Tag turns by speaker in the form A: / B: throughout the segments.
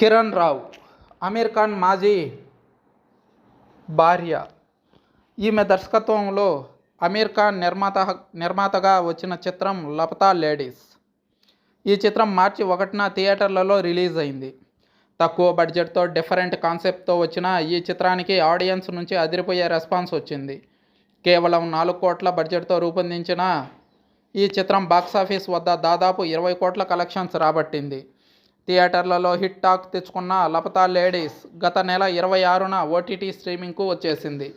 A: కిరణ్ రావు అమీర్ ఖాన్ మాజీ భార్య. ఈమె దర్శకత్వంలో అమీర్ ఖాన్ నిర్మాత నిర్మాతగా వచ్చిన చిత్రం లపతా లేడీస్. ఈ చిత్రం మార్చి ఒకటిన థియేటర్లలో రిలీజ్ అయింది. తక్కువ బడ్జెట్తో డిఫరెంట్ కాన్సెప్ట్తో వచ్చిన ఈ చిత్రానికి ఆడియన్స్ నుంచి అదిరిపోయే రెస్పాన్స్ వచ్చింది. కేవలం నాలుగు కోట్ల బడ్జెట్తో రూపొందించిన ఈ చిత్రం బాక్సాఫీస్ వద్ద దాదాపు ఇరవై కోట్ల కలెక్షన్స్ రాబట్టింది. థియేటర్లలో హిట్ టాక్ తెచ్చుకున్న లపతా లేడీస్ గత నెల ఇరవై ఆరున ఓటీటీ స్ట్రీమింగ్కు వచ్చేసింది.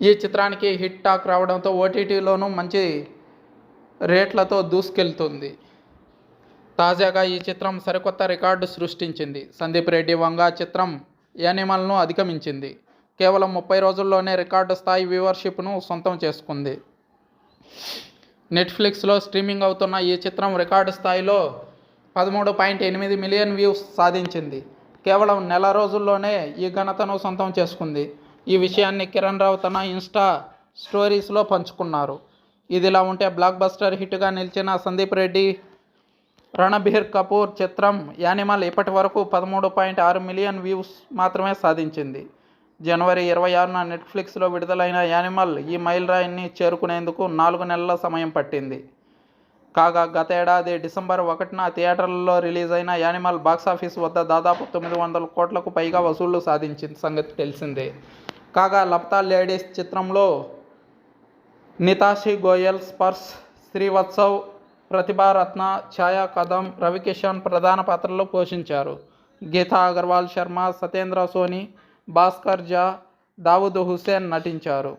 A: ఈ చిత్రానికి హిట్ టాక్ రావడంతో ఓటీటీలోనూ మంచి రేట్లతో దూసుకెళ్తుంది. తాజాగా ఈ చిత్రం సరికొత్త రికార్డు సృష్టించింది. సందీప్ రెడ్డి వంగ చిత్రం యానిమల్ను అధిగమించింది. కేవలం ముప్పై రోజుల్లోనే రికార్డు స్థాయి వ్యూవర్షిప్ను సొంతం చేసుకుంది. నెట్ఫ్లిక్స్లో స్ట్రీమింగ్ అవుతున్న ఈ చిత్రం రికార్డు స్థాయిలో పదమూడు పాయింట్ ఎనిమిది మిలియన్ వ్యూస్ సాధించింది. కేవలం నెల రోజుల్లోనే ఈ ఘనతను సొంతం చేసుకుంది. ఈ విషయాన్ని కిరణ్ రావు తన ఇన్స్టా స్టోరీస్లో పంచుకున్నారు. ఇదిలా ఉంటే బ్లాక్ బస్టర్ హిట్గా నిలిచిన సందీప్ రెడ్డి రణబీర్ కపూర్ చిత్రం యానిమల్ ఇప్పటి వరకు పదమూడు పాయింట్ ఆరు మిలియన్ వ్యూస్ మాత్రమే సాధించింది. జనవరి ఇరవై ఆరున నెట్ఫ్లిక్స్లో విడుదలైన యానిమల్ ఈ మైల్ రాయిని చేరుకునేందుకు నాలుగు నెలల సమయం పట్టింది. కాగా గత ఏడాది డిసెంబర్ ఒకటిన థియేటర్లలో రిలీజ్ అయిన యానిమల్ బాక్సాఫీస్ వద్ద దాదాపు తొమ్మిది వందల కోట్లకు పైగా వసూళ్ళు సాధించిన సంగతి తెలిసిందే. కాగా లప్తా లేడీస్ చిత్రంలో నితాషి గోయల్ స్పర్శ్ శ్రీవత్సవ్ ప్రతిభారత్న ఛాయా కదం రవికిషన్ ప్రధాన పాత్రలు పోషించారు. గీతా అగర్వాల్ శర్మ సత్యేంద్ర సోని భాస్కర్ జా దావుద్ హుసేన్ నటించారు.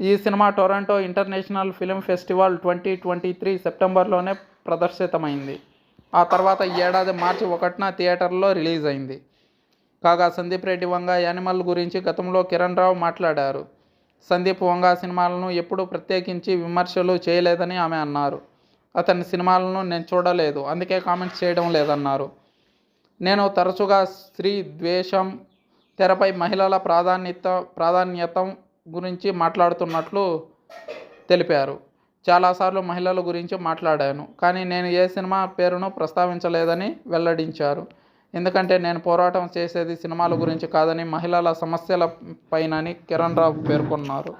A: ఈ cinema Toronto International Film Festival twenty twenty three సెప్టెంబర్లోనే ప్రదర్శితమైంది. ఆ తర్వాత ఏడాది మార్చి ఒకటిన థియేటర్లో రిలీజ్ అయింది. కాగా సందీప్ రెడ్డి వంగ యానిమల్ గురించి గతంలో కిరణ్ రావు మాట్లాడారు. సందీప్ వంగ సినిమాలను ఎప్పుడూ ప్రత్యేకించి విమర్శలు చేయలేదని ఆమె అన్నారు. అతని సినిమాలను నేను చూడలేదు అందుకే కామెంట్స్ చేయడం లేదన్నారు. నేను తరచుగా స్త్రీ ద్వేషం తెరపై మహిళల ప్రాధాన్యత ప్రాధాన్యత గురించి మాట్లాడుతున్నట్లు తెలిపారు. చాలాసార్లు మహిళల గురించి మాట్లాడాను. కానీ నేను ఏ సినిమా పేరును ప్రస్తావించలేదని వెల్లడించారు. ఎందుకంటే నేను పోరాటం చేసేది సినిమాల గురించి కాదని మహిళల సమస్యల పైనని కిరణ్ రావు పేర్కొన్నారు.